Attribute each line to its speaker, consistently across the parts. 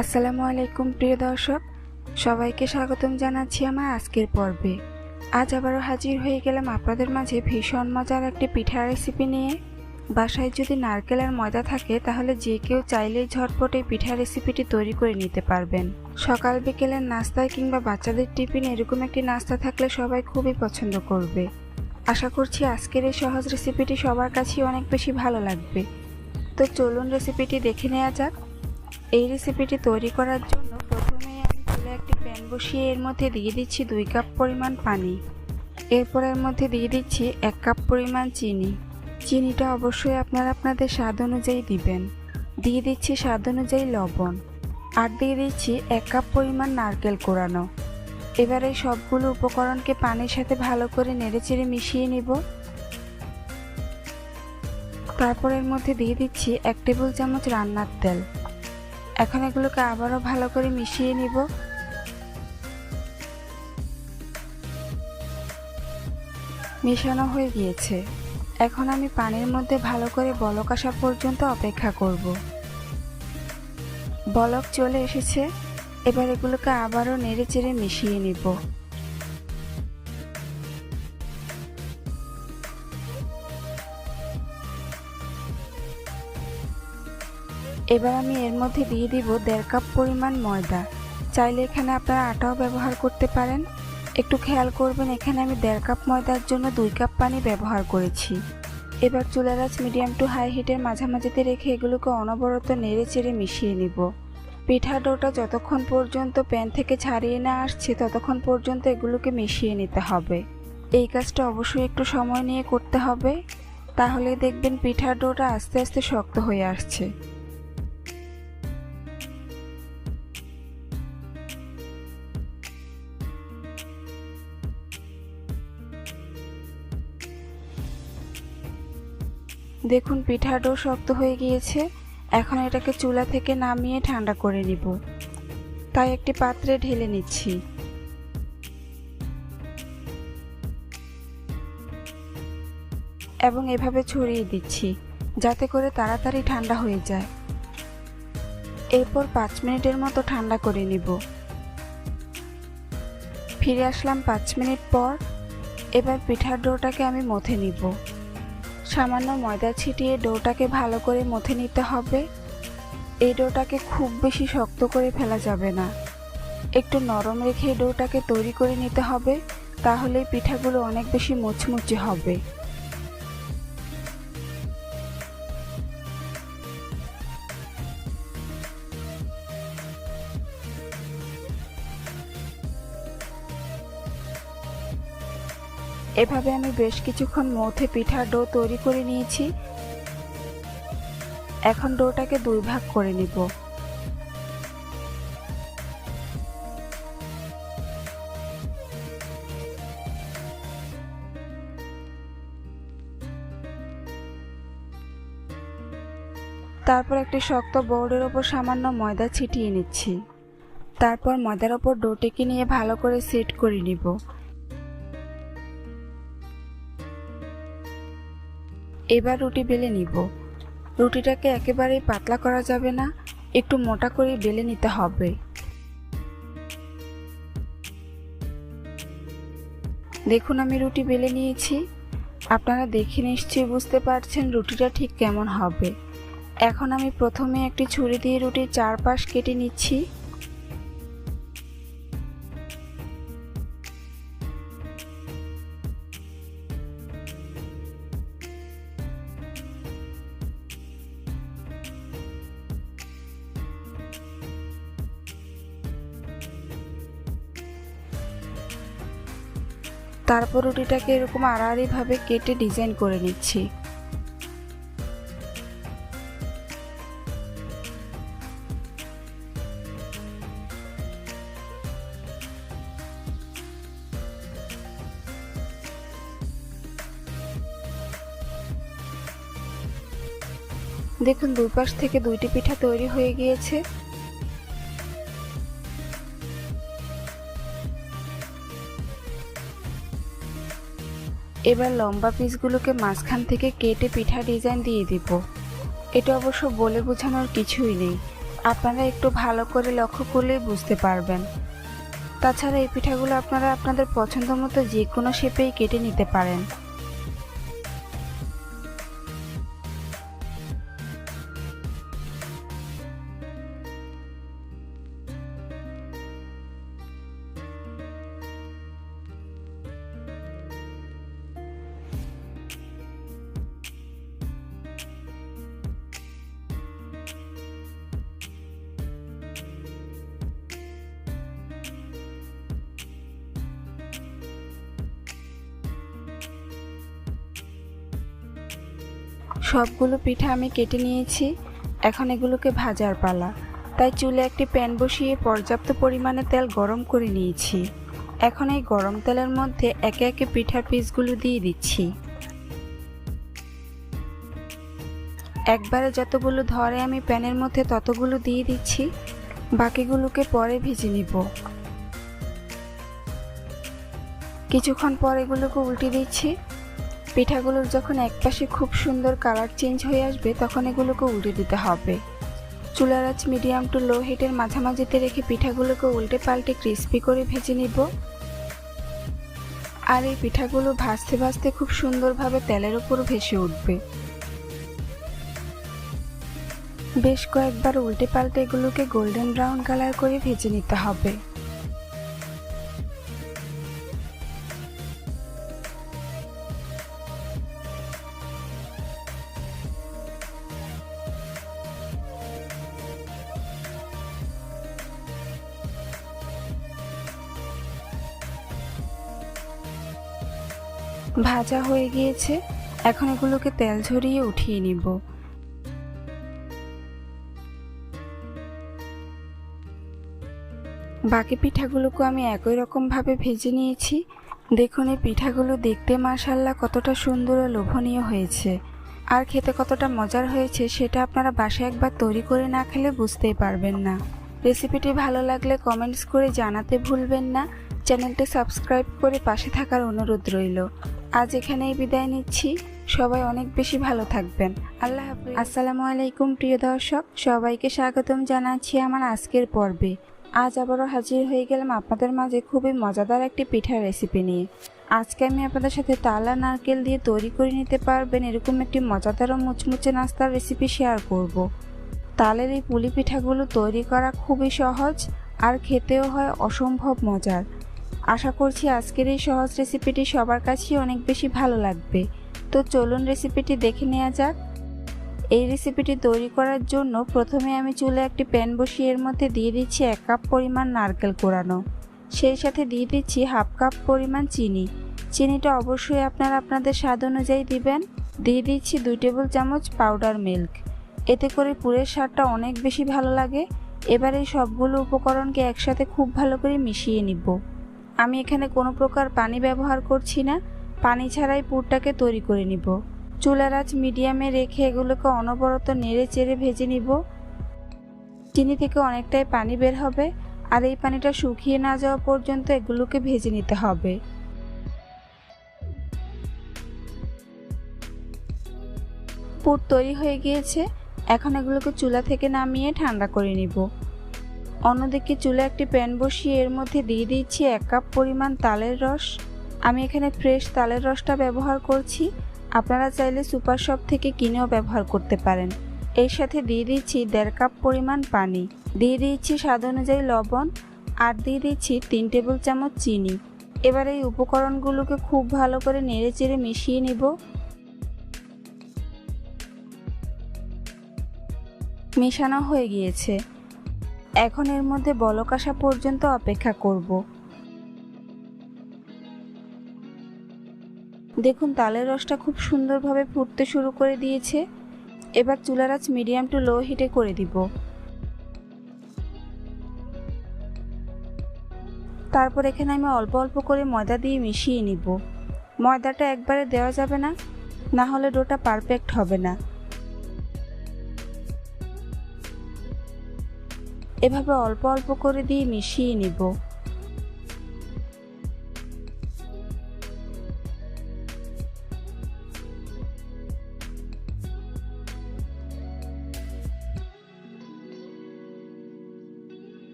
Speaker 1: আসসালামু আলাইকুম, প্রিয় দর্শক। সবাইকে স্বাগতম জানাচ্ছি আমার আজকের পর্বে। আজ আবারও হাজির হয়ে গেলাম আপনাদের মাঝে ভীষণ মজার একটি পিঠার রেসিপি নিয়ে। বাসায় যদি নারকেল আর ময়দা থাকে, তাহলে যে কেউ চাইলেই ঝটপট এই পিঠা রেসিপিটি তৈরি করে নিতে পারবেন। সকাল বিকেলের নাস্তায় কিংবা বাচ্চাদের টিফিন এরকম একটি নাস্তা থাকলে সবাই খুবই পছন্দ করবে। আশা করছি আজকের এই সহজ রেসিপিটি সবার কাছেই অনেক বেশি ভালো লাগবে। তো চলুন রেসিপিটি দেখে নেওয়া যাক। এই রেসিপিটি তৈরি করার জন্য প্রথমে আমি চুলে একটি প্যান বসিয়ে এর মধ্যে দিয়ে দিচ্ছি দুই কাপ পরিমাণ পানি। এরপর এর মধ্যে দিয়ে দিচ্ছি এক কাপ পরিমাণ চিনি। চিনিটা অবশ্যই আপনারা আপনাদের স্বাদ অনুযায়ী দিবেন। দিয়ে দিচ্ছি স্বাদ অনুযায়ী লবণ। আর দিয়ে দিচ্ছি এক কাপ পরিমাণ নারকেল কোরানো। এবার এই সবগুলো উপকরণকে পানির সাথে ভালো করে নেড়েচেড়ে মিশিয়ে নিব। তারপর এর মধ্যে দিয়ে দিচ্ছি এক টেবিল চামচ রান্নার তেল। এখন এগুলোকে আবারও ভালো করে মিশিয়ে নিব। মেশানো হয়ে গিয়েছে। এখন আমি পানির মধ্যে ভালো করে বলক আসা পর্যন্ত অপেক্ষা করব। বলক চলে এসেছে। এবার এগুলোকে আবারও নেড়ে চেড়ে মিশিয়ে নিব। এবার আমি এর মধ্যে দিয়ে দিব দেড় কাপ পরিমাণ ময়দা। চাইলে এখানে আপনারা আটাও ব্যবহার করতে পারেন। একটু খেয়াল করবেন, এখানে আমি দেড় কাপ ময়দার জন্য দুই কাপ পানি ব্যবহার করেছি। এবার চুলার আঁচ মিডিয়াম টু হাই হিটের মাঝামাঝিতে রেখে এগুলোকে অনবরত নেড়ে চেড়ে মিশিয়ে নিব। পিঠা ডোটা যতক্ষণ পর্যন্ত প্যান থেকে ছাড়িয়ে না আসছে, ততক্ষণ পর্যন্ত এগুলোকে মিশিয়ে নিতে হবে। এই কাজটা অবশ্যই একটু সময় নিয়ে করতে হবে। তাহলে দেখবেন পিঠার ডোটা আস্তে আস্তে শক্ত হয়ে আসছে। দেখুন, পিঠা ডো শক্ত হয়ে গিয়েছে। এখন এটাকে চুলা থেকে নামিয়ে ঠান্ডা করে নিব। তাই একটি পাত্রে ঢেলে নিচ্ছি। এবং এভাবে ছড়িয়ে দিচ্ছি, যাতে করে তাড়াতাড়ি ঠান্ডা হয়ে যায়। এরপর পাঁচ মিনিটের মতো ঠান্ডা করে নিব। ফিরে আসলাম পাঁচ মিনিট পর। এবার পিঠার ডোটাকে আমি মথে নিব। সামান্য ময়দা ছিটিয়ে ডোটাকে ভালো করে মথে নিতে হবে। এই ডোটাকে খুব বেশি শক্ত করে ফেলা যাবে না। একটু নরম রেখে ডোটাকে তৈরি করে নিতে হবে তাহলে পিঠাগুলো অনেক বেশি মুচমুচে হবে। এভাবে আমি বেশ কিছুক্ষণ মধ্যে পিঠার ডো তৈরি করে নিয়েছি। এখন ডোটাকে দুই ভাগ করে নিব। তারপর একটি শক্ত বোর্ডের ওপর সামান্য ময়দা ছিটিয়ে নিচ্ছি। তারপর ময়দার ওপর ডোটিকে নিয়ে ভালো করে সেট করে নিব। এবার রুটি বেলে নিব। রুটিটাকে একেবারেই পাতলা করা যাবে না, একটু মোটা করে বেলে নিতে হবে। দেখুন, আমি রুটি বেলে নিয়েছি। আপনারা দেখে নিশ্চয়ই বুঝতে পারছেন রুটিটা ঠিক কেমন হবে। এখন আমি প্রথমে একটি ছুরি দিয়ে রুটির চারপাশ কেটে নিচ্ছি। তারপর রুটিটাকে এরকম আড়াআড়িভাবে কেটে ডিজাইন করে নিচ্ছি। দেখুন, দুই পাশ থেকে দুইটি পিঠা তৈরি হয়ে গিয়েছে। এবার লম্বা পিসগুলোকে মাঝখান থেকে কেটে পিঠা ডিজাইন দিয়ে দিব। এটা অবশ্য বলে বোঝানোর কিছুই নেই। আপনারা একটু ভালো করে লক্ষ্য করলেই বুঝতে পারবেন। তাছাড়া এই পিঠাগুলো আপনারা আপনাদের পছন্দ মতো যে কোনো শেপেই কেটে নিতে পারেন। সবগুলো পিঠা আমি কেটে নিয়েছি। এখন এগুলোকে ভাজার পালা। তাই চুলে একটি প্যান বসিয়ে পর্যাপ্ত পরিমাণে তেল গরম করে নিয়েছি। এখন এই গরম তেলের মধ্যে একে একে পিঠার পিসগুলো দিয়ে দিচ্ছি। একবারে যতগুলো ধরে আমি প্যানের মধ্যে ততগুলো দিয়ে দিচ্ছি। বাকিগুলোকে পরে ভেজে নিব। কিছুক্ষণ পর এগুলোকে উল্টে দিচ্ছি। পিঠাগুলোর যখন একপাশে খুব সুন্দর কালার চেঞ্জ হয়ে আসবে, তখন এগুলোকে উল্টে দিতে হবে। চুলার আঁচ মিডিয়াম টু লো হিটের মাঝামাঝিতে রেখে পিঠাগুলোকে উল্টে পাল্টে ক্রিস্পি করে ভেজে নিব। আর এই পিঠাগুলো ভাজতে ভাজতে খুব সুন্দরভাবে তেলের উপর ভেসে উঠবে। বেশ কয়েকবার উল্টে পাল্টে এগুলোকে গোল্ডেন ব্রাউন কালার করে ভেজে নিতে হবে। ভাজা হয়ে গিয়েছে, এখন এগুলোকে তেল ঝরিয়ে উঠিয়ে নিব। বাকি পিঠাগুলোকে আমি একই রকমভাবে ভেজে নিয়েছি। দেখুন এই পিঠাগুলো দেখতে মাশাল্লাহ কতটা সুন্দর ও লোভনীয় হয়েছে। আর খেতে কতটা মজার হয়েছে সেটা আপনারা বাসায় একবার তৈরি করে না খেলে বুঝতেই পারবেন না। রেসিপিটি ভালো লাগলে কমেন্টস করে জানাতে ভুলবেন না। চ্যানেলটি সাবস্ক্রাইব করে পাশে থাকার অনুরোধ রইল। আজ এখানেই বিদায় নিচ্ছি। সবাই অনেক বেশি ভালো থাকবেন। আল্লাহ হাফিজ। আসসালামু আলাইকুম প্রিয় দর্শক। সবাইকে স্বাগতম জানাচ্ছি আমার আজকের পর্বে। আজ আবারও হাজির হয়ে গেলাম আপনাদের মাঝে খুবই মজাদার একটি পিঠার রেসিপি নিয়ে। আজকে আমি আপনাদের সাথে তালা নারকেল দিয়ে তৈরি করে নিতে পারবেন এরকম একটি মজাদার ও মুচমুচে নাস্তার রেসিপি শেয়ার করব। তালের এই পুলি পিঠাগুলো তৈরি করা খুবই সহজ আর খেতেও হয় অসম্ভব মজার। আশা করছি আজকের এই সহজ রেসিপিটি সবার কাছেই অনেক বেশি ভালো লাগবে। তো চলুন রেসিপিটি দেখে নেওয়া যাক। এই রেসিপিটি তৈরি করার জন্য প্রথমে আমি চুলে একটি প্যান বসিয়ে এর মধ্যে দিয়ে দিচ্ছি এক কাপ পরিমাণ নারকেল কোরানো। সেই সাথে দিয়ে দিচ্ছি হাফ কাপ পরিমাণ চিনি। চিনিটা অবশ্যই আপনারা আপনাদের স্বাদ অনুযায়ী দিবেন। দিয়ে দিচ্ছি দুই টেবিল চামচ পাউডার মিল্ক। এতে করে পুরের স্বাদটা অনেক বেশি ভালো লাগে। এবার এই সবগুলো উপকরণকে একসাথে খুব ভালো করে মিশিয়ে নিব। আমি এখানে কোনো প্রকার পানি ব্যবহার করছি না। পানি ছাড়াই পুরটাকে তৈরি করে নিব। চুলার আঁচ মিডিয়ামে রেখে এগুলোকে অনবরত নেড়ে চেড়ে ভেজে নিব। চিনি থেকে অনেকটাই পানি বের হবে। আর এই পানিটা শুকিয়ে না যাওয়া পর্যন্ত এগুলোকে ভেজে নিতে হবে। পুর তৈরি হয়ে গিয়েছে। এখন এগুলোকে চুলা থেকে নামিয়ে ঠান্ডা করে নিব। অন্যদিকে চুলে একটি প্যান বসিয়ে এর মধ্যে দিয়ে দিচ্ছি এক কাপ পরিমাণ তালের রস। আমি এখানে ফ্রেশ তালের রসটা ব্যবহার করছি। আপনারা চাইলে সুপার শপ থেকে কিনেও ব্যবহার করতে পারেন। এর সাথে দিয়ে দিচ্ছি দেড় কাপ পরিমাণ পানি। দিয়ে দিচ্ছি স্বাদ অনুযায়ী লবণ আর দিয়ে দিচ্ছি তিন টেবিল চামচ চিনি। এবার এই উপকরণগুলোকে খুব ভালো করে নেড়ে চেড়ে মিশিয়ে নিব। মেশানো হয়ে গিয়েছে। এখন এর মধ্যে বলক আসা পর্যন্ত অপেক্ষা করব। দেখুন, তালের রসটা খুব সুন্দরভাবে ফুটতে শুরু করে দিয়েছে। এবার চুলার আঁচ মিডিয়াম টু লো হিটে করে দিব। তারপর এখানে আমি অল্প অল্প করে ময়দা দিয়ে মিশিয়ে নিব। ময়দাটা একবারে দেওয়া যাবে না না হলে ডোটা পারফেক্ট হবে না। এভাবে অল্প অল্প করে দিয়ে মিশিয়ে নিব।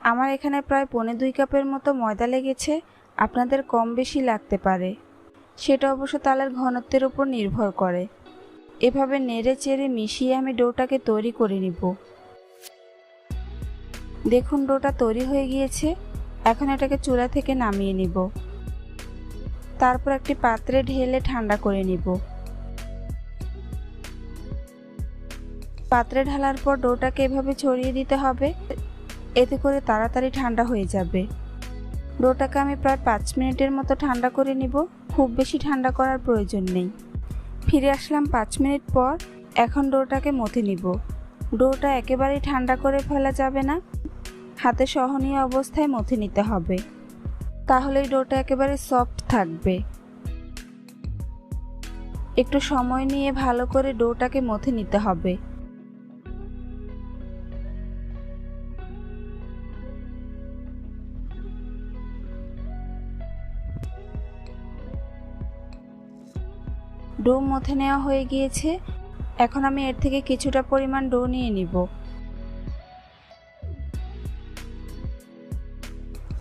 Speaker 1: আমার এখানে প্রায় পনে দুই কাপের মতো ময়দা লেগেছে, আপনাদের কম বেশি লাগতে পারে। সেটা অবশ্য তালের ঘনত্বের উপর নির্ভর করে। এভাবে নেড়ে চেড়ে মিশিয়ে আমি ডোটাকে তৈরি করে নিব। দেখুন ডোটা তৈরি হয়ে গিয়েছে। এখন এটাকে চুলা থেকে নামিয়ে নিব। তারপর একটি পাত্রে ঢেলে ঠান্ডা করে নিব। পাত্রে ঢালার পর ডোটাকে এভাবে ছড়িয়ে দিতে হবে। এতে করে তাড়াতাড়ি ঠান্ডা হয়ে যাবে। ডোটাকে আমি প্রায় পাঁচ মিনিটের মতো ঠান্ডা করে নিব। খুব বেশি ঠান্ডা করার প্রয়োজন নেই। ফিরে আসলাম পাঁচ মিনিট পর। এখন ডোটাকে মথে নিব। ডোটা একেবারেই ঠান্ডা করে ফেলা যাবে না। হাতে সহনীয় অবস্থায় মথে নিতে হবে। তাহলেই ডোটা একেবারে সফট থাকবে। একটু সময় নিয়ে ভালো করে ডোটাকে মথে নিতে হবে। ডো মথে নেওয়া হয়ে গিয়েছে। এখন আমি এর থেকে কিছুটা পরিমাণ ডো নিয়ে নিব।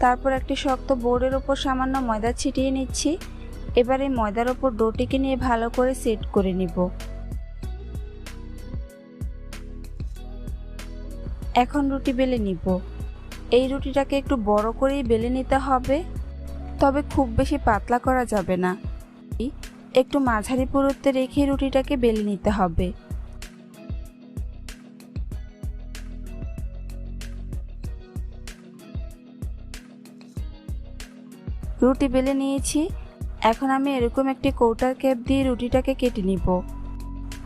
Speaker 1: তারপর একটি শক্ত বোর্ডের ওপর সামান্য ময়দা ছিটিয়ে নিচ্ছি। এবার এই ময়দার ওপর ডোটিকে নিয়ে ভালো করে সেট করে নিব। এখন রুটি বেলে নিব। এই রুটিটাকে একটু বড় করেই বেলে নিতে হবে, তবে খুব বেশি পাতলা করা যাবে না। একটু মাঝারি পুরুত্বে রেখে রুটিটাকে বেলে নিতে হবে। রুটি বেলে নিয়েছি। এখন আমি এরকম একটি কৌটার ক্যাপ দিয়ে রুটিটাকে কেটে নিব।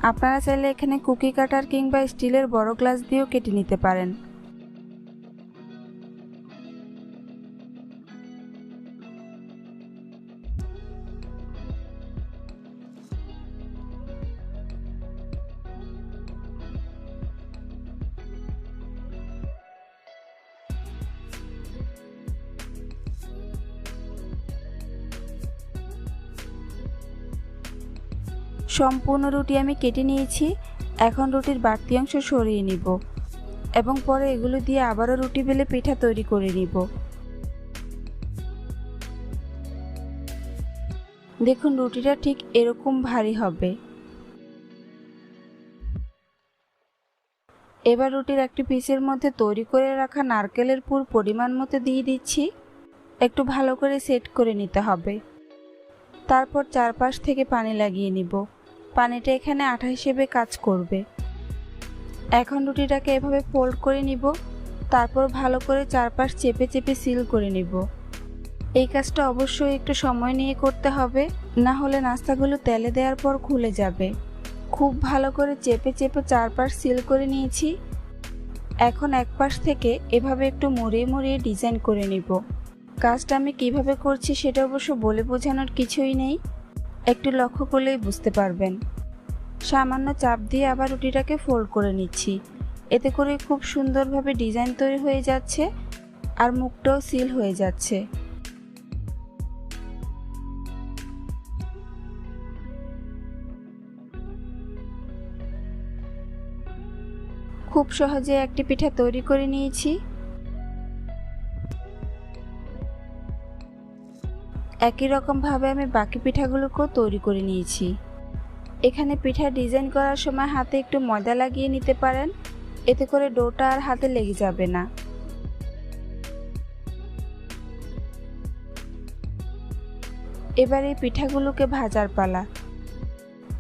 Speaker 1: আপনারা চাইলে এখানে কুকি কাটার কিংবা স্টিলের বড় গ্লাস দিয়েও কেটে নিতে পারেন। সম্পূর্ণ রুটি আমি কেটে নিয়েছি। এখন রুটির বাড়তি অংশ সরিয়ে নিব এবং পরে এগুলো দিয়ে আবারও রুটি বেলে পিঠা তৈরি করে নিব। দেখুন, রুটিটা ঠিক এরকম ভারী হবে। এবার রুটির একটি পিসের মধ্যে তৈরি করে রাখা নারকেলের পুর পরিমাণ মতো দিয়ে দিচ্ছি। একটু ভালো করে সেট করে নিতে হবে। তারপর চারপাশ থেকে পানি লাগিয়ে নিব। পানিটা এখানে আঠা হিসেবে কাজ করবে। এখন রুটিটাকে এভাবে ফোল্ড করে নিব, তারপর ভালো করে চারপাশ চেপে চেপে সিল করে নিব। এই কাজটা অবশ্যই একটু সময় নিয়ে করতে হবে, না হলে নাস্তাগুলো তেলে দেওয়ার পর খুলে যাবে। খুব ভালো করে চেপে চেপে চারপাশ সিল করে নিয়েছি। এখন এক পাশ থেকে এভাবে একটু মুড়িয়ে মুড়িয়ে ডিজাইন করে নিব। কাজটা আমি কীভাবে করছি সেটা অবশ্য বলে বোঝানোর কিছুই নেই। একটু লক্ষ্য করলেই বুঝতে পারবেন। সামান্য চাপ দিয়ে আবার রুটিটাকে ফোল্ড করে নিচ্ছি। এতে করে খুব সুন্দরভাবে ডিজাইন তৈরি হয়ে যাচ্ছে আর মুখটাও সিল হয়ে যাচ্ছে। খুব সহজে একটি পিঠা তৈরি করে নিয়েছি। একই রকমভাবে আমি বাকি পিঠাগুলোকেও তৈরি করে নিয়েছি। এখানে পিঠা ডিজাইন করার সময় হাতে একটু ময়দা লাগিয়ে নিতে পারেন, এতে করে ডোটা আর হাতে লেগে যাবে না। এবার এই পিঠাগুলোকে ভাজার পালা।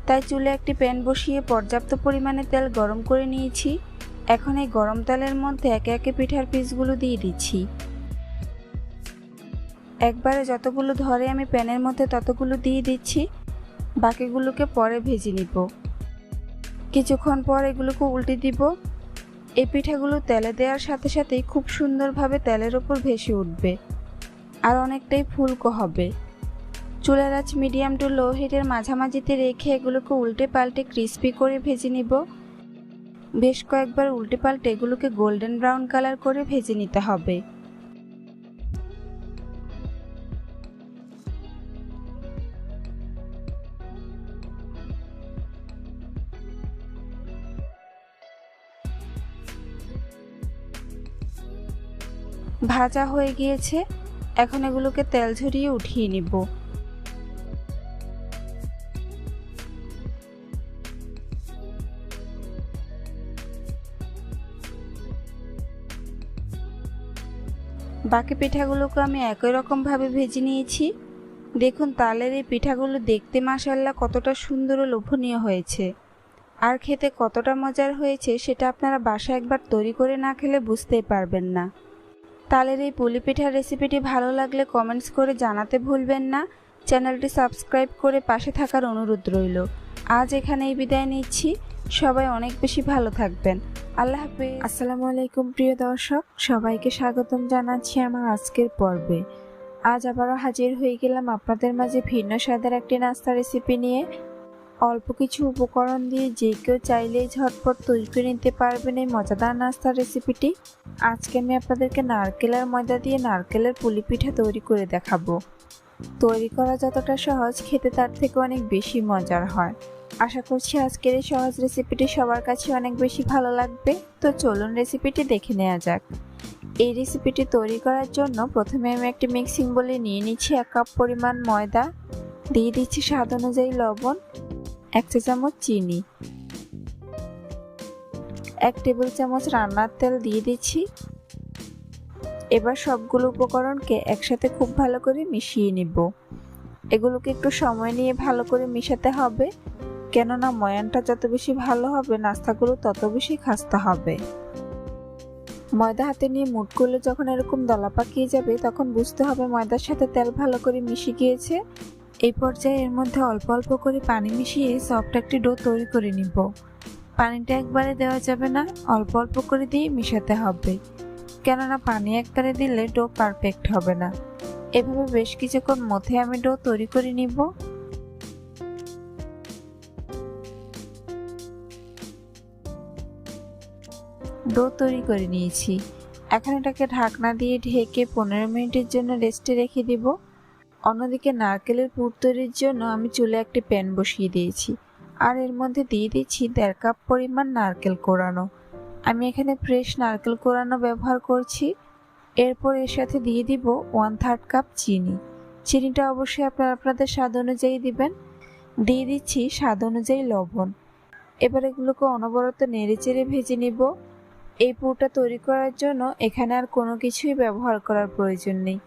Speaker 1: তাই চুলে একটি প্যান বসিয়ে পর্যাপ্ত পরিমাণে তেল গরম করে নিয়েছি। এখন এই গরম তেলের মধ্যে একে একে পিঠার পিসগুলো দিয়ে দিচ্ছি। একবারে যতগুলো ধরে আমি প্যানের মধ্যে ততগুলো দিয়ে দিচ্ছি, বাকিগুলোকে পরে ভেজে নিব। কিছুক্ষণ পর এগুলোকে উল্টে দিব। এই পিঠাগুলো তেলে দেওয়ার সাথে সাথেই খুব সুন্দরভাবে তেলের ওপর ভেসে উঠবে আর অনেকটাই ফুলকো হবে। চুলার আঁচ মিডিয়াম টু লো হিটের মাঝামাঝিতে রেখে এগুলোকে উল্টে পাল্টে ক্রিস্পি করে ভেজে নিব। বেশ কয়েকবার উল্টে পাল্টে এগুলোকে গোল্ডেন ব্রাউন কালার করে ভেজে নিতে হবে। ভাজা হয়ে গিয়েছে। এখন এগুলোকে তেল ঝরিয়ে উঠিয়ে নিব। বাকি পিঠাগুলোকে আমি একই রকমভাবে ভেজে নিয়েছি। দেখুন, তালের এই পিঠাগুলো দেখতে মাসাল্লাহ কতটা সুন্দর ও লোভনীয় হয়েছে। আর খেতে কতটা মজার হয়েছে, সেটা আপনারা বাসায় একবার তৈরি করে না খেলে বুঝতেই পারবেন না। তালের এই পুলি পিঠার রেসিপিটি ভালো লাগলে কমেন্টস করে জানাতে ভুলবেন না। চ্যানেলটি সাবস্ক্রাইব করে পাশে থাকার অনুরোধ রইল। আজ এখানেই বিদায় নিচ্ছি। সবাই অনেক বেশি ভালো থাকবেন। আল্লাহ হাফিজ। আসসালামু আলাইকুম, প্রিয় দর্শক। সবাইকে স্বাগতম জানাচ্ছি আমার আজকের পর্বে। আজ আবারও হাজির হয়ে গেলাম আপনাদের মাঝে ভিন্ন স্বাদের একটি নাস্তা রেসিপি নিয়ে। অল্প কিছু উপকরণ দিয়ে যে কেউ চাইলেই ঝটপট তৈরি করে নিতে পারবেন এই মজাদার নাস্তার রেসিপিটি। আজকে আমি আপনাদেরকে নারকেলের ময়দা দিয়ে নারকেলের পুলি পিঠা তৈরি করে দেখাবো। তৈরি করা যতটা সহজ, খেতে তার থেকে অনেক বেশি মজার হয়। আশা করছি আজকের এই সহজ রেসিপিটি সবার কাছে অনেক বেশি ভালো লাগবে। তো চলুন রেসিপিটি দেখে নেওয়া যাক। এই রেসিপিটি তৈরি করার জন্য প্রথমে আমি একটি মিক্সিং বলে নিয়ে নিচ্ছি এক কাপ পরিমাণ ময়দা। দিয়ে দিচ্ছি স্বাদ অনুযায়ী লবণ। এক চা চামচ চিনি। এক টেবিল চামচ রান্নার তেল দিয়ে দিচ্ছি। এবার সবগুলো উপকরণকে একসাথে খুব ভালো করে মিশিয়ে নিব। এগুলোকে একটু সময় নিয়ে ভালো করে মিশাতে হবে। কেননা ময়ানটা যত বেশি ভালো হবে, নাস্তাগুলো তত বেশি খাস্তা হবে। ময়দা হাতে নিয়ে মুট করলে যখন এরকম দলা পাকিয়ে যাবে, তখন বুঝতে হবে ময়দার সাথে তেল ভালো করে মিশে গিয়েছে। এই পর্যায়ে এর মধ্যে অল্প অল্প করে পানি মিশিয়ে সফট একটি ডো তৈরি করে নিব। পানিটা একবারে দেওয়া যাবে না, অল্প অল্প করে দিয়ে মিশাতে হবে। কেননা পানি একবারে দিলে ডো পারফেক্ট হবে না। এভাবে বেশ কিছুক্ষণ মধ্যে আমি ডো তৈরি করে নিব। ডো তৈরি করে নিয়েছি। এখন এটাকে ঢাকনা দিয়ে ঢেকে পনেরো মিনিটের জন্য রেস্টে রেখে দিব। অন্যদিকে নারকেলের পুর তৈরির জন্য আমি চুলে একটি প্যান বসিয়ে দিয়েছি। আর এর মধ্যে দিয়ে দিচ্ছি দেড় কাপ পরিমাণ নারকেল কোরানো। আমি এখানে ফ্রেশ নারকেল কোরানো ব্যবহার করছি। এরপর এর সাথে দিয়ে দিব ওয়ান থার্ড কাপ চিনি। চিনিটা অবশ্যই আপনারা আপনাদের স্বাদ অনুযায়ী দিবেন। দিয়ে দিচ্ছি স্বাদ অনুযায়ী লবণ। এবার এগুলোকে অনবরত নেড়ে চেড়ে ভেজে নিব। এই পুরটা তৈরি করার জন্য এখানে আর কোনো কিছুই ব্যবহার করার প্রয়োজন নেই।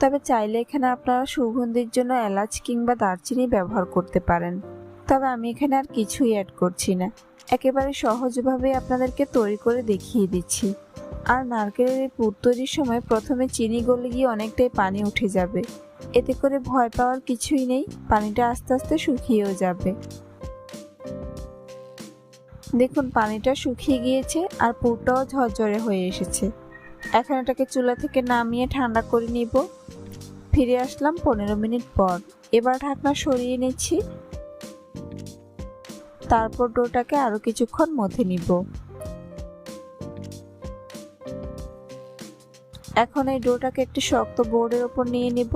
Speaker 1: তবে চাইলে এখানে আপনারা সুগন্ধির জন্য এলাচ কিংবা দারচিনি ব্যবহার করতে পারেন। তবে আমি এখানে আর কিছুই অ্যাড করছি না। একেবারে সহজভাবে আপনাদেরকে তৈরি করে দেখিয়ে দিচ্ছি। আর নারকেলের এই পুর তৈরির সময় প্রথমে চিনি গলে গিয়ে অনেকটাই পানি উঠে যাবে। এতে করে ভয় পাওয়ার কিছুই নেই, পানিটা আস্তে আস্তে শুকিয়েও যাবে। দেখুন, পানিটা শুকিয়ে গিয়েছে আর পুরটাও ঝরঝরে হয়ে এসেছে। এখন এটাকে চুলা থেকে নামিয়ে ঠান্ডা করে নিব। ফিরে আসলাম পনেরো মিনিট পর। এবার ঢাকনা সরিয়ে নিচ্ছি। তারপর ডোটাকে আরও কিছুক্ষণ মথে নিব। এখন এই ডোটাকে একটি শক্ত বোর্ডের ওপর নিয়ে নিব।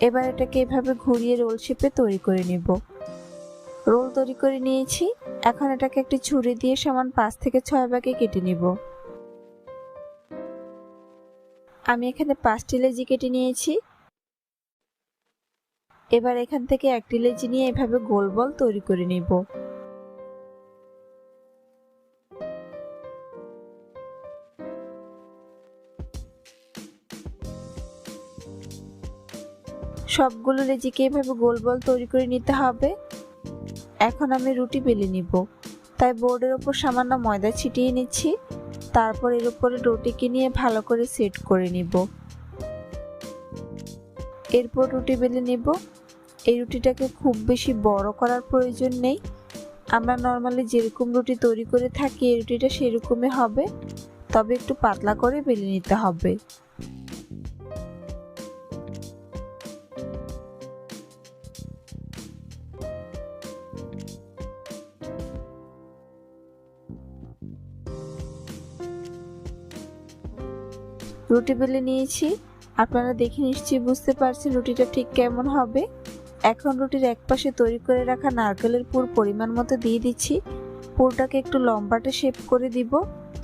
Speaker 1: এবার এটাকে এভাবে ঘুরিয়ে রোল শেপে তৈরি করে নিব। রোল তৈরি করে নিয়েছি। এখন এটাকে একটি ছুরি দিয়ে সমান পাঁচ থেকে ছয় ভাগে কেটে নিব। আমি এখানে পাঁচটি লেজি কেটে নিয়েছি। এবার এখান থেকে একটি লেজি নিয়ে এভাবে গোল বল তৈরি করে নিব। সবগুলো লেজিকে এভাবে গোল বল তৈরি করে নিতে হবে। এখন আমি রুটি বেলে নিব। তাই বোর্ডের ওপর সামান্য ময়দা ছিটিয়ে নিচ্ছি। তারপর এর উপরে রুটিকে নিয়ে ভালো করে সেট করে নিব। এরপর রুটি বেলে নিব। এই রুটিটাকে খুব বেশি বড় করার প্রয়োজন নেই। আমরা নর্মালি যেরকম রুটি তৈরি করে থাকি, এই রুটিটা সেরকমই হবে। তবে একটু পাতলা করে বেলে নিতে হবে। রুটি বেলে নিয়েছি। আপনারা দেখে নিশ্চয়ই বুঝতে পারছেন রুটিটা ঠিক কেমন হবে। এখন রুটির এক পাশে তৈরি করে রাখা নারকেলের পুর পরিমাণ মতো দিয়ে দিচ্ছি। পুরটাকে একটু লম্বাটে শেপ করে দিব।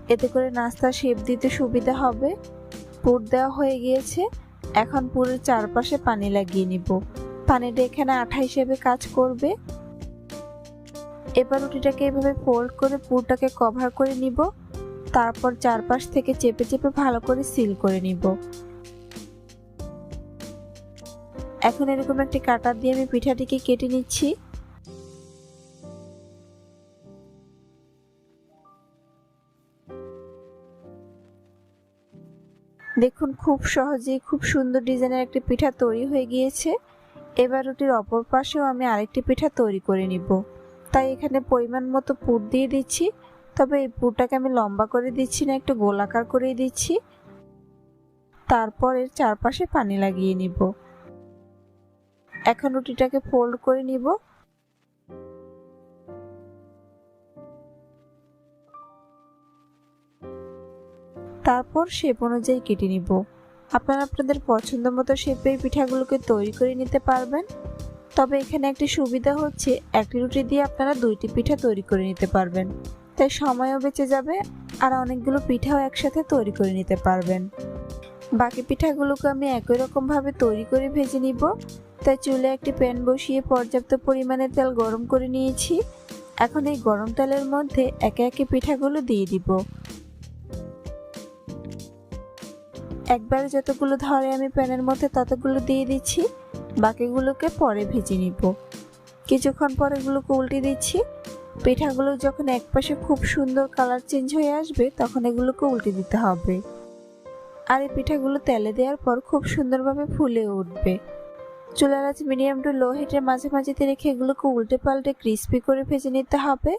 Speaker 1: এতে করে নাস্তা শেপ দিতে সুবিধা হবে।
Speaker 2: পুর দেওয়া হয়ে গিয়েছে। এখন পুরের চারপাশে পানি লাগিয়ে নিব। পানিটা এখানে আঠা হিসেবে কাজ করবে। এবার রুটিটাকে এভাবে ফোল্ড করে পুরটাকে কভার করে নিব। তারপর চারপাশ থেকে চেপে চেপে ভালো করে সিল করে নিব। এখন এরকম একটি কাটার দিয়ে আমি পিঠাটিকে কেটে নিচ্ছি। দেখুন, খুব সহজেই খুব সুন্দর ডিজাইনের একটি পিঠা তৈরি হয়ে গিয়েছে। এবার রুটির অপর পাশেও আমি আরেকটি পিঠা তৈরি করে নিব। তাই এখানে পরিমাণ মতো পুর দিয়ে দিচ্ছি। তবে এই পুরটাকে আমি লম্বা করে দিচ্ছি না, একটু গোলাকার করে দিচ্ছি। তারপর এর চারপাশে পানি লাগিয়ে নিব। এখন রুটিটাকে ফোল্ড করে নিব। তারপর শেপ অনুযায়ী কেটে নিব। আপনারা আপনাদের পছন্দ মতো শেপের পিঠাগুলোকে তৈরি করে নিতে পারবেন। তবে এখানে একটি সুবিধা হচ্ছে, একটি রুটি দিয়ে আপনারা দুইটি পিঠা তৈরি করে নিতে পারবেন। তাই সময়ও বেঁচে যাবে আর অনেকগুলো পিঠাও একসাথে তৈরি করে নিতে পারবেন। বাকি পিঠাগুলোকে আমি একই রকমভাবে তৈরি করে ভেজে নিব। তাই চুলে একটি প্যান বসিয়ে পর্যাপ্ত পরিমাণে তেল গরম করে নিয়েছি। এখন এই গরম তেলের মধ্যে একে একে পিঠাগুলো দিয়ে দিব। একবারে যতগুলো ধরে আমি প্যানের মধ্যে ততগুলো দিয়ে দিচ্ছি, বাকিগুলোকে পরে ভেজে নিব। কিছুক্ষণ পর এগুলোকে উল্টে দিচ্ছি। পিঠাগুলো যখন একপাশে খুব সুন্দর কালার চেঞ্জ হয়ে আসবে, তখন এগুলোকে উল্টে দিতে হবে। আর এই পিঠাগুলো তেলে দেওয়ার পর খুব সুন্দরভাবে ফুলে উঠবে। চুলার আঁচ মিডিয়াম টু লো হিটের মাঝে মাঝেতে রেখে এগুলোকে উল্টে পাল্টে ক্রিস্পি করে ভেজে নিতে হবে।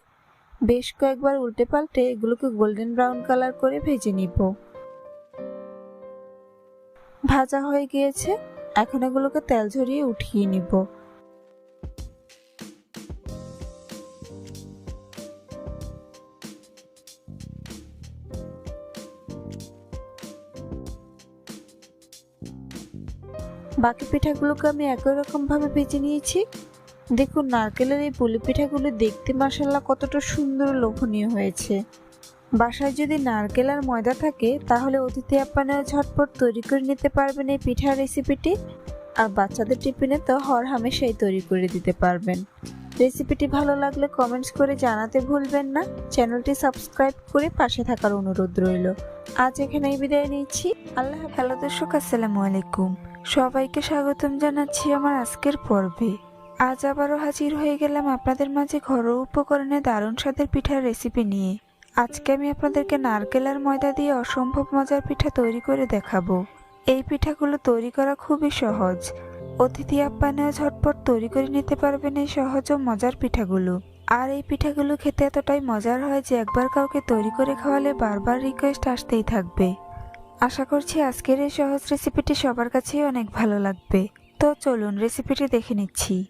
Speaker 2: বেশ কয়েকবার উল্টে পাল্টে এগুলোকে গোল্ডেন ব্রাউন কালার করে ভেজে নিব। ভাজা হয়ে গিয়েছে। এখন এগুলোকে তেল ঝরিয়ে উঠিয়ে নিব। বাকি পিঠাগুলোকে আমি একই রকম ভাবে ভেজে নিয়েছি। দেখুন, নারকেলের এই পুলি পিঠাগুলো দেখতে মাসাল্লাহ কতটা সুন্দর লোভনীয় হয়েছে। বাসায় যদি নারকেল আর ময়দা থাকে, তাহলে অতিথি আপ্যায়নেও ঝটপট তৈরি করে নিতে পারবেন এই পিঠার রেসিপিটি। আর বাচ্চাদের টিফিনে তো হর হামেশাই তৈরি করে দিতে পারবেন। রেসিপিটি ভালো লাগলে কমেন্টস করে জানাতে ভুলবেন না। চ্যানেলটি সাবস্ক্রাইব করে পাশে থাকার অনুরোধ রইল। আজ এখানেই বিদায় নিচ্ছি। আল্লাহ হ্যালো দর্শক আসসালামু আলাইকুম। সবাইকে স্বাগতম জানাচ্ছি আমার আজকের পর্বে। আজ আবারও হাজির হয়ে গেলাম আপনাদের মাঝে ঘরোয়া উপকরণে দারুণ স্বাদের পিঠার রেসিপি নিয়ে। আজকে আমি আপনাদেরকে নারকেল আর ময়দা দিয়ে অসম্ভব মজার পিঠা তৈরি করে দেখাবো। এই পিঠাগুলো তৈরি করা খুবই সহজ। অতিথি আপ্যায়নেও ঝটপট তৈরি করে নিতে পারবেন এই সহজ ও মজার পিঠাগুলো। আর এই পিঠাগুলো খেতে এতটাই মজার হয় যে একবার কাউকে তৈরি করে খাওয়ালে বারবার রিকোয়েস্ট আসতেই থাকবে। আশা করছি আজকের এই সহজ রেসিপিটি সবার কাছেই অনেক ভালো লাগবে। তো চলুন রেসিপিটি দেখে নিচ্ছি।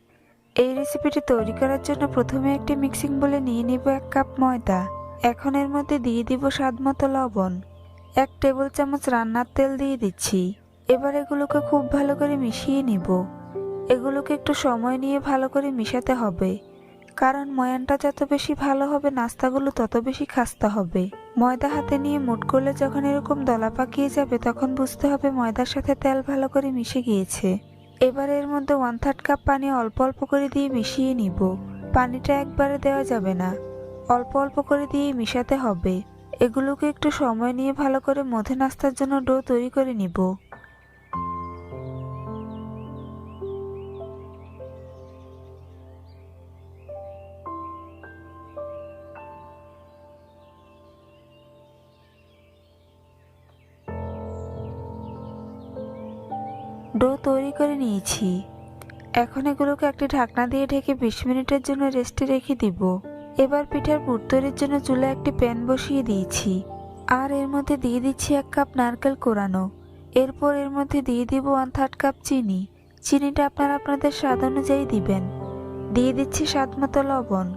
Speaker 2: এই রেসিপিটি তৈরি করার জন্য প্রথমে একটি মিক্সিং বলে নিয়ে নিব এক কাপ ময়দা। এখন এর মধ্যে দিয়ে দিব স্বাদ মতো লবণ। এক টেবিল চামচ রান্নার তেল দিয়ে দিচ্ছি। এবার এগুলোকে খুব ভালো করে মিশিয়ে নিব। এগুলোকে একটু সময় নিয়ে ভালো করে মিশাতে হবে। কারণ ময়ানটা যত বেশি ভালো হবে, নাস্তাগুলো তত বেশি খাস্তা হবে। ময়দা হাতে নিয়ে মুট করলে যখন এরকম দলা পাকিয়ে যাবে, তখন বুঝতে হবে ময়দার সাথে তেল ভালো করে মিশে গিয়েছে। এবার এর মধ্যে ওয়ান থার্ড কাপ পানি অল্প অল্প করে দিয়ে মিশিয়ে নিব। পানিটা একবারে দেওয়া যাবে না। অল্প অল্প করে দিয়ে মিশাতে হবে। এগুলোকে একটু সময় নিয়ে ভালো করে মধে নাস্তার জন্য ডো তৈরি করে নিব। করে নিয়েছি। এখন এগুলোকে একটি ঢাকনা দিয়ে ঢেকে বিশ মিনিটের জন্য রেস্টে রেখে দিব। এবার পিঠার পুর তৈরির জন্য চুলে একটি প্যান বসিয়ে দিয়েছি। আর এর মধ্যে দিয়ে দিচ্ছি এক কাপ নারকেল কোরানো। এরপর এর মধ্যে দিয়ে দিব ওয়ান থার্ড কাপ চিনি। চিনিটা আপনারা আপনাদের স্বাদ অনুযায়ী দিবেন। দিয়ে দিচ্ছি স্বাদ মতো লবণ।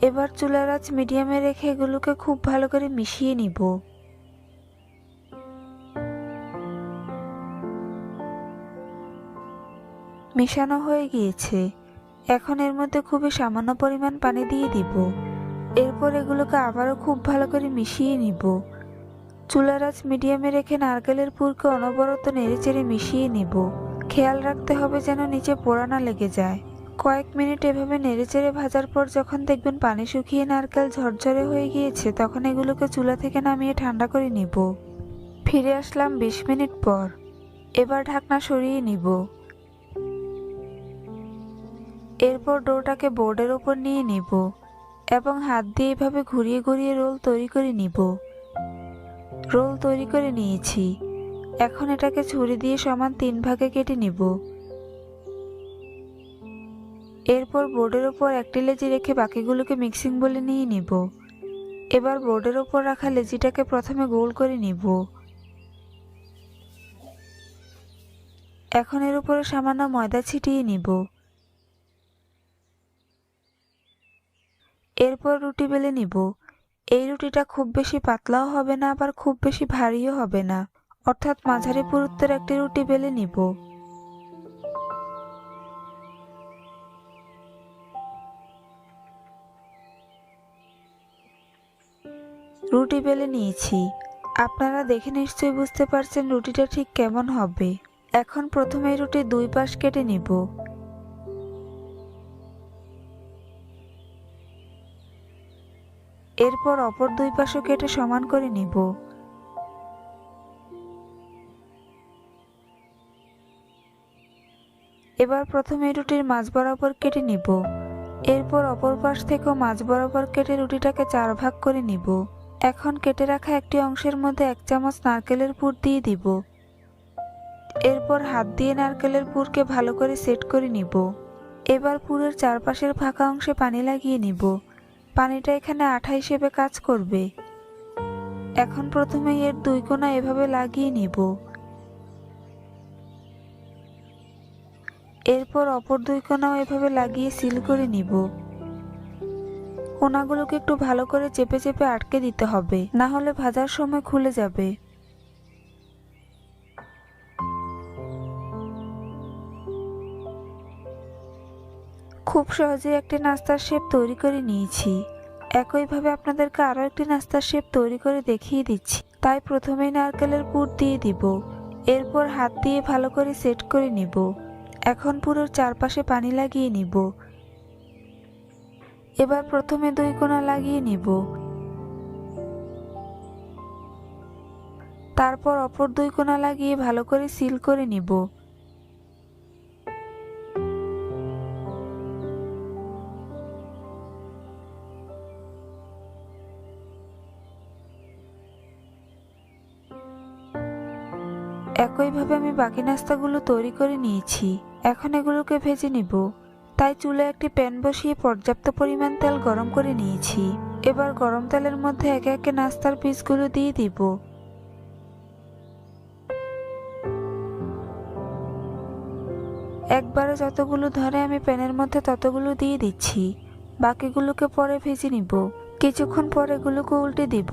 Speaker 2: এবার চুলার আঁচ মিডিয়ামে রেখে এগুলোকে খুব ভালো করে মিশিয়ে নিব। মেশানো হয়ে গিয়েছে। এখন এর মধ্যে খুবই সামান্য পরিমাণ পানি দিয়ে দিব। এরপর এগুলোকে আবারও খুব ভালো করে মিশিয়ে নিব। চুলার আঁচ মিডিয়ামে রেখে নারকেলের পুরকে অনবরত নেড়েচেড়ে মিশিয়ে নিব। খেয়াল রাখতে হবে যেন নিচে পোড়া না লেগে যায়। কয়েক মিনিট এভাবে নেড়েচেড়ে ভাজার পর যখন দেখবেন পানি শুকিয়ে নারকেল ঝরঝরে হয়ে গিয়েছে, তখন এগুলোকে চুলা থেকে নামিয়ে ঠান্ডা করে নিব। ফিরে আসলাম বিশ মিনিট পর। এবার ঢাকনা সরিয়ে নিব। এরপর ডোটাকে বোর্ডের ওপর নিয়ে নিব এবং হাত দিয়ে এভাবে ঘুরিয়ে ঘুরিয়ে রোল তৈরি করে নিব। রোল তৈরি করে নিয়েছি। এখন এটাকে ছুরি দিয়ে সমান তিন ভাগে কেটে নিব। এরপর বোর্ডের ওপর একটি লেজি রেখে বাকিগুলোকে মিক্সিং বলে নিয়ে নিব। এবার বোর্ডের ওপর রাখা লেজিটাকে প্রথমে গোল করে নিব। এখন এর উপরে সামান্য ময়দা ছিটিয়ে নিব। এরপর রুটি বেলে নিব। এই রুটিটা খুব বেশি পাতলাও হবে না, আবার খুব বেশি ভারীও হবে না। অর্থাৎ মাঝারি পুরুত্বের একটি রুটি বেলে নিব। রুটি বেলে নিয়েছি। আপনারা দেখে নিশ্চয়ই বুঝতে পারছেন রুটিটা ঠিক কেমন হবে। এখন প্রথমে রুটি দুই পাশ কেটে নিব। এরপর অপর দুই পাশও কেটে সমান করে নিব। এবার প্রথমে রুটির মাঝ বরাবর কেটে নিব। এরপর অপর পাশ থেকেও মাঝ বরাবর কেটে রুটিটাকে চার ভাগ করে নিব। এখন কেটে রাখা একটি অংশের মধ্যে এক চামচ নারকেলের পুর দিয়ে দিব। এরপর হাত দিয়ে নারকেলের পুরকে ভালো করে সেট করে নিব। এবার পুরের চারপাশের ফাঁকা অংশে পানি লাগিয়ে নিব। পানিটা এখানে আঠা হিসেবে কাজ করবে। এখন প্রথমে এর দুই কোনা এভাবে লাগিয়ে নেব। এরপর অপর দুই কোনাও এভাবে লাগিয়ে সিল করে নিব। কোনাগুলোকে একটু ভালো করে চেপে চেপে আটকে দিতে হবে, না হলে ভাজার সময় খুলে যাবে। খুব সহজে একটি নাস্তার শেপ তৈরি করে নিয়েছি। একইভাবে আপনাদেরকে আরও একটি নাস্তার শেপ তৈরি করে দেখিয়ে দিচ্ছি। তাই প্রথমেই নারকেলের পুর দিয়ে দিব। এরপর হাত দিয়ে ভালো করে সেট করে নিব। এখন পুরোর চারপাশে পানি লাগিয়ে নিব। এবার প্রথমে দুই কোণা লাগিয়ে নিব। তারপর অপর দুই কোণা লাগিয়ে ভালো করে সিল করে নিব। একইভাবে আমি বাকি নাস্তাগুলো তৈরি করে নিয়েছি। এখন এগুলোকে ভেজে নিব। তাই চুলে একটি প্যান বসিয়ে পর্যাপ্ত পরিমাণ তেল গরম করে নিয়েছি। এবার গরম তেলের মধ্যে একে একে নাস্তার পিসগুলো দিয়ে দিব। একবারে যতগুলো ধরে আমি প্যানের মধ্যে ততগুলো দিয়ে দিচ্ছি। বাকিগুলোকে পরে ভেজে নিব। কিছুক্ষণ পর এগুলোকে উল্টে দিব।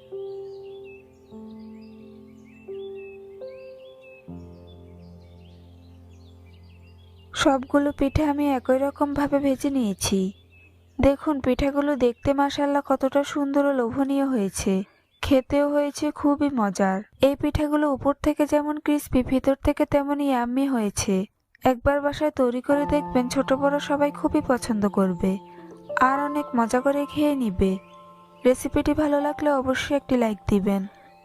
Speaker 2: সবগুলো পিঠে আমি একই রকম ভাবে ভেজে নিয়েছি। দেখুন, পিঠাগুলো দেখতে মাসাল্লাহ কতটা সুন্দর ও লোভনীয় হয়েছে। খেতেও হয়েছে, খুবই মজার। এই পিঠাগুলো উপর থেকে যেমন ক্রিস্পি ভিতর থেকে তেমনই ইয়াম্মি হয়েছে। একবার বাসায় তৈরি করে দেখবেন ছোট বড় সবাই খুবই পছন্দ করবে। আর অনেক মজা করে খেয়ে নিবে। রেসিপিটি ভালো লাগলে অবশ্যই একটি লাইক দিবেন।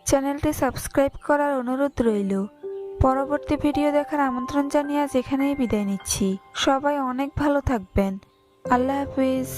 Speaker 2: চ্যানেলটি সাবস্ক্রাইব করার অনুরোধ রইল। পরবর্তী ভিডিও দেখার আমন্ত্রণ জানিয়ে আজ এখানেই বিদায় নিচ্ছি। সবাই অনেক ভালো থাকবেন। আল্লাহ হাফিজ।